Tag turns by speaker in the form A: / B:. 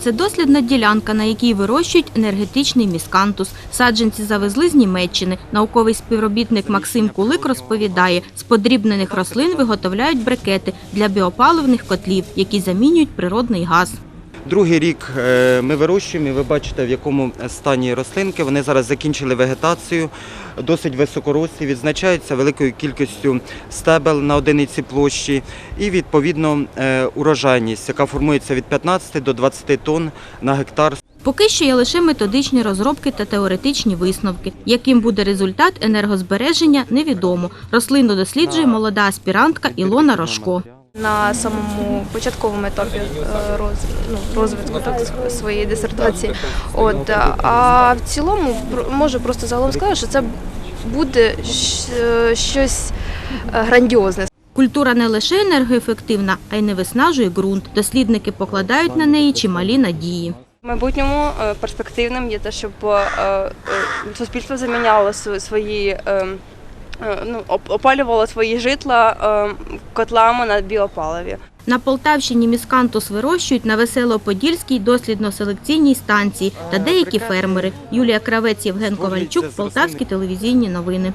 A: Це дослідна ділянка, на якій вирощують енергетичний міскантус. Саджанці завезли з Німеччини. Науковий співробітник Максим Кулик розповідає, з подрібнених рослин виготовляють брикети для біопаливних котлів, які замінюють природний газ.
B: Другий рік е, ми вирощуємо, і ви бачите, в якому стані рослинки. Вони зараз закінчили вегетацію, досить високорослі, відзначаються великою кількістю стебел на одиниці площі і відповідно е, урожайність, яка формується від 15 до 20 тонн на гектар.
A: Поки що є лише методичні розробки та теоретичні висновки. Яким буде результат енергозбереження, невідомо. Рослину досліджує молода аспірантка Ілона Рожко.
C: На самому початковому етапі е, ну, розвитку так, своєї дисертації. От, а- в цілому можу просто загалом сказати, що це буде щось е, грандіозне.
A: Культура не лише енергоефективна, а й не виснажує ґрунт. Дослідники покладають на неї чималі надії.
D: В майбутньому е, перспективним є те, щоб е, е, суспільство заміняло свої е, е, ну, опалювала свої житла е, котлами на біопаливі.
A: На Полтавщині міскантус вирощують на Весело-Подільській дослідно-селекційній станції та деякі фермери. Юлія Кравець, Євген Ковальчук, Полтавські телевізійні новини.